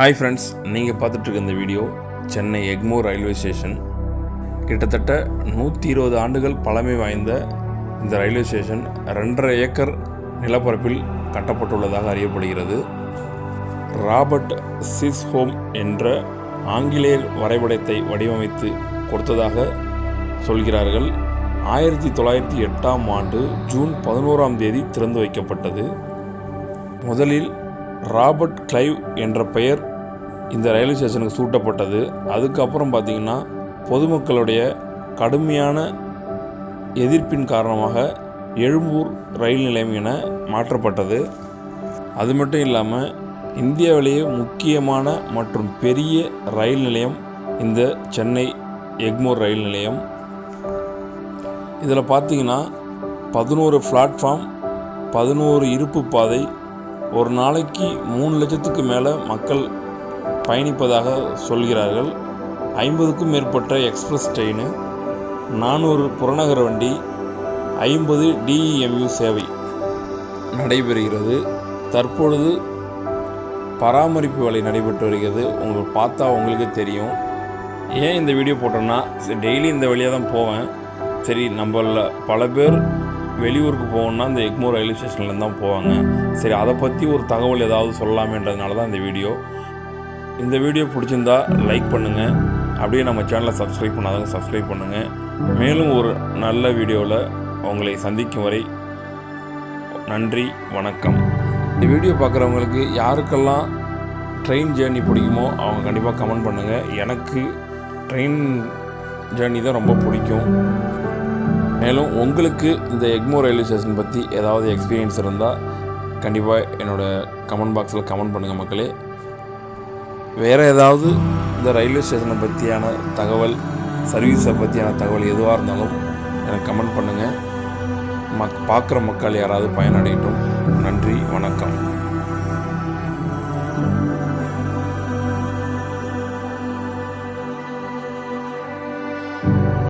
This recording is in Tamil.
ஹாய் ஃப்ரெண்ட்ஸ் நீங்கள் பார்த்துட்ருக்க இந்த video Chennai Egmore railway station. கிட்டத்தட்ட நூற்றி இருபது ஆண்டுகள் பழமை வாய்ந்த இந்த ரயில்வே ஸ்டேஷன் ரெண்டரை ஏக்கர் நிலப்பரப்பில் கட்டப்பட்டுள்ளதாக அறியப்படுகிறது. ராபர்ட் சிஸ்ஹோம் என்ற ஆங்கிலேயர் வரைபடத்தை வடிவமைத்து கொடுத்ததாக சொல்கிறார்கள். ஆயிரத்தி தொள்ளாயிரத்தி எட்டாம் ஆண்டு ஜூன் பதினோராம் தேதி திறந்து வைக்கப்பட்டது. முதலில் ராபர்ட் கிளைவ் என்ற பெயர் இந்த ரயில்வே ஸ்டேஷனுக்கு சூட்டப்பட்டது. அதுக்கப்புறம் பார்த்திங்கன்னா பொதுமக்களுடைய கடுமையான எதிர்ப்பின் காரணமாக எழும்பூர் ரயில் நிலையம் என மாற்றப்பட்டது. அது மட்டும் இல்லாமல் இந்தியாவிலேயே முக்கியமான மற்றும் பெரிய ரயில் நிலையம் இந்த சென்னை எக்மோர் ரயில் நிலையம். இதில் பார்த்தீங்கன்னா பதினோரு பிளாட்ஃபார்ம் பதினோரு இருப்பு பாதை ஒரு நாளைக்கு மூணு லட்சத்துக்கு மேலே மக்கள் பயணிப்பதாக சொல்கிறார்கள். ஐம்பதுக்கும் மேற்பட்ட எக்ஸ்பிரஸ் ட்ரெயின் நானூறு புறநகர் வண்டி ஐம்பது டிஇஎம்யூ சேவை நடைபெறுகிறது. தற்பொழுது பராமரிப்பு வேலை நடைபெற்று வருகிறது. உங்களுக்கு பார்த்தா உங்களுக்கு தெரியும். ஏன் இந்த வீடியோ போட்டோன்னா டெய்லி இந்த வழியாக தான் போவேன். சரி நம்மள பல பேர் வெளியூருக்கு போகணுன்னா இந்த எக்மோர் ரயில்வே ஸ்டேஷன்லேருந்து தான் போவாங்க. சரி அதை பற்றி ஒரு தகவல் ஏதாவது சொல்லலாமேன்றதுனால தான் இந்த வீடியோ. இந்த வீடியோ பிடிச்சிருந்தா லைக் பண்ணுங்கள் அப்படியே நம்ம சேனலை சப்ஸ்கிரைப் பண்ணாதவங்க சப்ஸ்கிரைப் பண்ணுங்கள் மேலும் ஒரு நல்ல வீடியோவில் உங்களை சந்திக்கும் வரை நன்றி வணக்கம். இந்த வீடியோ பார்க்குறவங்களுக்கு யாருக்கெல்லாம் ட்ரெயின் ஜேர்னி பிடிக்குமோ அவங்க கண்டிப்பாக கமெண்ட் பண்ணுங்கள் எனக்கு ட்ரெயின் ஜேர்னி தான் ரொம்ப பிடிக்கும். மேலும் உங்களுக்கு இந்த எக்மோ ரயில்வே ஸ்டேஷன் பற்றி ஏதாவது எக்ஸ்பீரியன்ஸ் இருந்தால் கண்டிப்பாக என்னோடய கமெண்ட் பாக்ஸில் கமெண்ட் பண்ணுங்கள் மக்களே. வேறு ஏதாவது இந்த ரயில்வே ஸ்டேஷனை பற்றியான தகவல் சர்வீஸை பற்றியான தகவல் எதுவாக இருந்தாலும் எனக்கு கமெண்ட் பண்ணுங்கள் மக் பார்க்குற மக்கள் யாராவது பயனடையட்டும். நன்றி வணக்கம்.